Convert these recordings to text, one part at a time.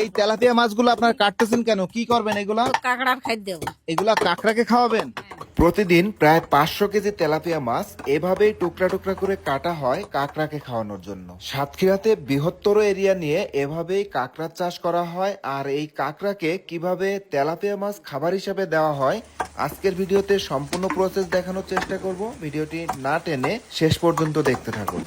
এই তেলাপিয়া মাছগুলো আপনার কাটতেছেন কেন? কি করবেন এগুলা? কাঁকড়ার খাদ্য দেবো। এগুলা কাঁকড়াকে খাওয়াবেন? প্রতিদিন প্রায় পাঁচশো কেজি তেলাপিয়া মাছ এভাবেই টুকরা টুকরা করে কাটা হয় কাঁকড়াকে খাওয়ানোর জন্য। সাতক্ষীরাতে বৃহত্তর এরিয়া নিয়ে এভাবেই কাঁকড়ার চাষ করা হয় আর এই কাঁকড়াকে কীভাবে তেলাপিয়া মাছ খাবার হিসাবে দেওয়া হয় আজকের ভিডিওতে সম্পূর্ণ প্রসেস দেখানোর চেষ্টা করব। ভিডিওটি না টেনে শেষ পর্যন্ত দেখতে থাকুন।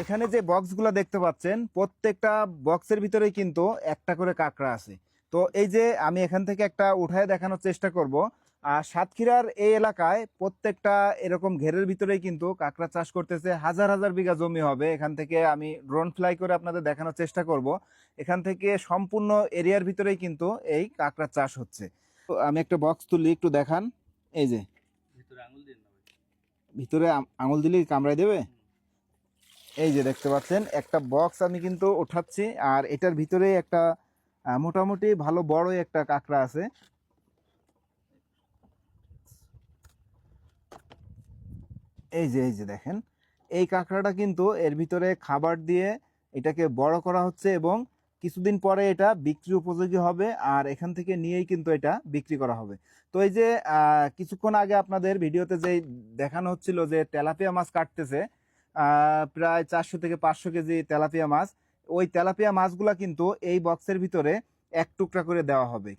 এখানে যে বক্সগুলো দেখতে পাচ্ছেন প্রত্যেকটা বক্সের ভিতরে কিন্তু একটা করে কাঁকড়া আছে। তো এই যে আমি এখান থেকে একটা উঠায় দেখানোর চেষ্টা করব। আর সাতক্ষীরার এই এলাকায় প্রত্যেকটা এরকম ঘেরের ভিতরেই কিন্তু কাঁকড়া চাষ করতেছে। হাজার হাজার বিঘা জমি হবে। এখান থেকে আমি ড্রোন ফ্লাই করে আপনাদের দেখানোর চেষ্টা করব। এখান থেকে সম্পূর্ণ এরিয়ার ভিতরেই কিন্তু এই কাঁকড়া চাষ হচ্ছে। তো আমি একটা বক্স তুলি একটু দেখান। এই যে। ভিতরে আম- আঙুল দিলে কামড়াই দেবে? এই যে দেখতে পাচ্ছেন, একটা বক্স আমি কিন্তু ওঠাচ্ছি, আর এটার ভিতরে একটা মোটামুটি ভালো বড় একটা কাঁকড়া আছে। এই যে এই যে দেখেন, এই কাঁকড়াটা কিন্তু এর ভিতরে খাবার দিয়ে এটাকে বড় করা হচ্ছে এবং কিছুদিন পরে এটা বিক্রি উপযোগী হবে, আর এখান থেকে নিয়েই কিন্তু এটা বিক্রি করা হবে। তো এই যে কিছুক্ষণ আগে আপনাদের ভিডিওতে যে দেখানো হচ্ছিল যে তেলাপিয়া মাছ কাটতেছে প্রায় চারশো থেকে পাঁচশো কেজি তেলাপিয়া মাছ। ওই তেলাপিয়া মাছগুলা কিন্তু এই বক্সের ভিতরে এক টুকরা করে দেওয়া হবে।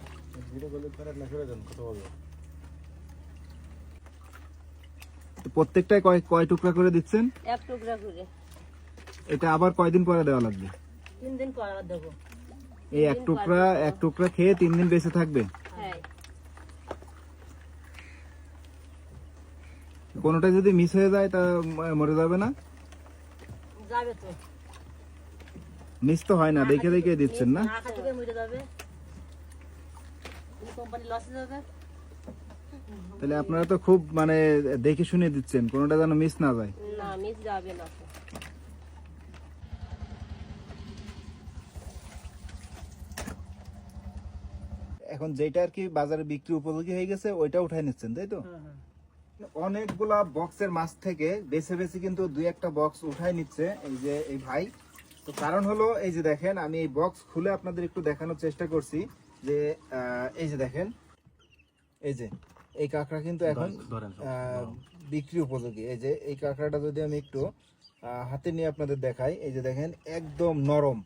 তো প্রত্যেকটায় কয় কয় টুকরা করে দিচ্ছেন? এক টুকরা করে। এটা আবার কয়দিন পরে দেওয়া লাগবে? তিন দিন পর দেবো। এই এক টুকরা এক টুকরা খেয়ে তিন দিন বেঁচে থাকবে হ্যাঁ। কোনোটা যদি মিস হয়ে যায় তা মরে যাবে না? যাবে তো। মিস তো হয় না দেখে দেখে দিচ্ছেন না? তাহলে আপনারা তো খুব মানে দেখে শুনে দিচ্ছেন কোনোটা যেন মিস না যায়। না মিস যাবে না। এখন যেটা আর কি বাজারে বিক্রি উপযোগী হয়ে গেছে ওইটা উঠাই নিচ্ছেন তাই তো? অনেকগুলা বক্সের মাছ থেকে বেছে বেছে কিন্তু দুই একটা বক্স উঠাই নিচ্ছে এই যে এই ভাই। তো কারণ হলো এই যে দেখেন আমি এই বক্স খুলে আপনাদের একটু দেখানোর চেষ্টা করছি যে এই যে দেখেন এই যে এই কাঁকড়া কিন্তু এখন বিক্রি উপযোগী। এই যে এই কাঁকড়াটা যদি আমি একটু হাতে নিয়ে আপনাদের দেখাই এই যে দেখেন একদম নরম।